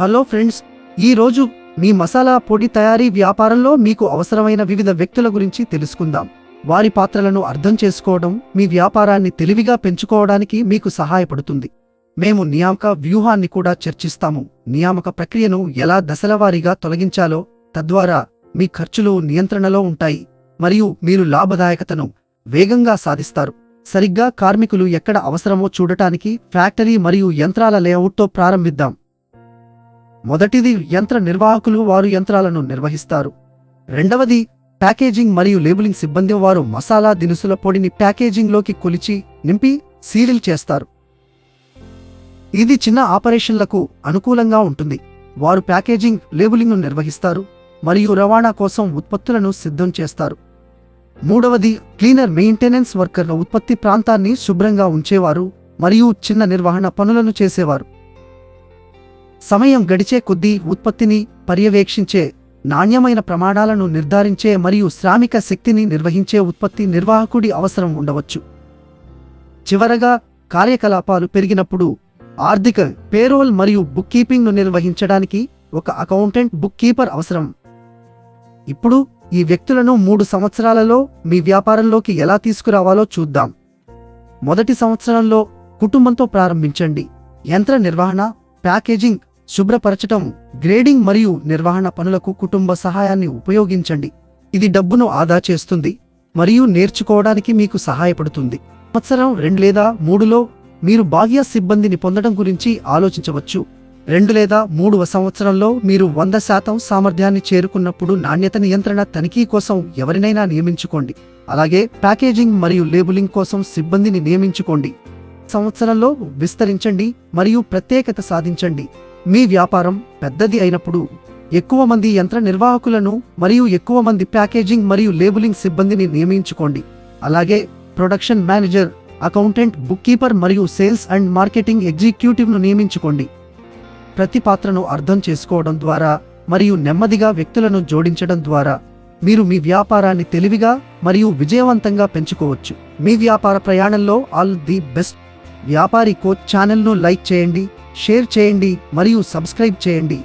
Hello friends ఈ రోజు మీ మసాలా పొడి తయారీ వ్యాపారంలో మీకు అవసరమైన వివిధ వ్యక్తుల గురించి తెలుసుకుందాం. వారి పాత్రలను అర్థం చేసుకోవడం మీ వ్యాపారాన్ని తెలివిగా పెంచుకోవడానికి మీకు సహాయపడుతుంది. మేము నియామక వ్యూహాన్ని కూడా చర్చిస్తాము. నియామక ప్రక్రియను ఎలా దశలవారీగా తొలగించాలో తద్వారా మీ ఖర్చులు నియంత్రణలో ఉంటాయి మరియు మీరు లాభదాయకతను వేగంగా సాధిస్తారు. సరిగ్గా కార్మికులు ఎక్కడ అవసరమో చూడటానికి ఫ్యాక్టరీ మరియు యంత్రాల లేఅవుట్తో ప్రారంభిద్దాం. మొదటిది యంత్ర నిర్వాహకులు వారు యంత్రాలను నిర్వహిస్తారు. రెండవది ప్యాకేజింగ్ మరియు లేబులింగ్ సిబ్బంది వారు మసాలా దినుసుల పొడిని ప్యాకేజింగ్లోకి కొలిచి నింపి సీలింగ్ చేస్తారు. ఇది చిన్న ఆపరేషన్లకు అనుకూలంగా ఉంటుంది. వారు ప్యాకేజింగ్ లేబులింగ్ను నిర్వహిస్తారు మరియు రవాణా కోసం ఉత్పత్తులను సిద్ధం చేస్తారు. మూడవది క్లీనర్ మెయింటెనెన్స్ వర్కర్ల ఉత్పత్తి ప్రాంతాన్ని శుభ్రంగా ఉంచేవారు మరియు చిన్న నిర్వహణ పనులను చేసేవారు. సమయం గడిచే కొద్దీ ఉత్పత్తిని పర్యవేక్షించే నాణ్యమైన ప్రమాణాలను నిర్ధారించే మరియు శ్రామిక శక్తిని నిర్వహించే ఉత్పత్తి నిర్వాహకుడి అవసరం ఉండవచ్చు. చివరగా కార్యకలాపాలు పెరిగినప్పుడు ఆర్థిక పేరోల్ మరియు బుక్ కీపింగ్ను నిర్వహించడానికి ఒక అకౌంటెంట్ బుక్ కీపర్ అవసరం. ఇప్పుడు ఈ వ్యక్తులను మూడు సంవత్సరాలలో మీ వ్యాపారంలోకి ఎలా తీసుకురావాలో చూద్దాం. మొదటి సంవత్సరంలో కుటుంబంతో ప్రారంభించండి. యంత్ర నిర్వహణ ప్యాకేజింగ్ శుభ్రపరచటం గ్రేడింగ్ మరియు నిర్వహణ పనులకు కుటుంబ సహాయాన్ని ఉపయోగించండి. ఇది డబ్బును ఆదా చేస్తుంది మరియు నేర్చుకోవడానికి మీకు సహాయపడుతుంది. సంవత్సరం రెండు లేదా మూడులో మీరు బాహ్య సిబ్బందిని పొందడం గురించి ఆలోచించవచ్చు. రెండు లేదా మూడవ సంవత్సరంలో మీరు వంద శాతం సామర్థ్యాన్ని చేరుకున్నప్పుడు నాణ్యత నియంత్రణ తనిఖీ కోసం ఎవరినైనా నియమించుకోండి. అలాగే ప్యాకేజింగ్ మరియు లేబులింగ్ కోసం సిబ్బందిని నియమించుకోండి. సంవత్సరంలో విస్తరించండి మరియు ప్రత్యేకత సాధించండి. మీ వ్యాపారం పెద్దది అయినప్పుడు ఎక్కువ మంది యంత్ర నిర్వాహకులను మరియు ఎక్కువ మంది ప్యాకేజింగ్ మరియు లేబులింగ్ సిబ్బందిని నియమించుకోండి. అలాగే production manager accountant book keeper మరియు సేల్స్ అండ్ మార్కెటింగ్ ఎగ్జిక్యూటివ్ను నియమించుకోండి. ప్రతి పాత్రను అర్థం చేసుకోవడం ద్వారా మరియు నెమ్మదిగా వ్యక్తులను జోడించడం ద్వారా మీరు మీ వ్యాపారాన్ని తెలివిగా మరియు విజయవంతంగా పెంచుకోవచ్చు. మీ వ్యాపార ప్రయాణంలో ఆల్ ది బెస్ట్. వ్యాపారి కోచ్ ఛానల్ను లైక్ చేయండి. షేర్ చేయండి మరియు సబ్స్క్రైబ్ చేయండి.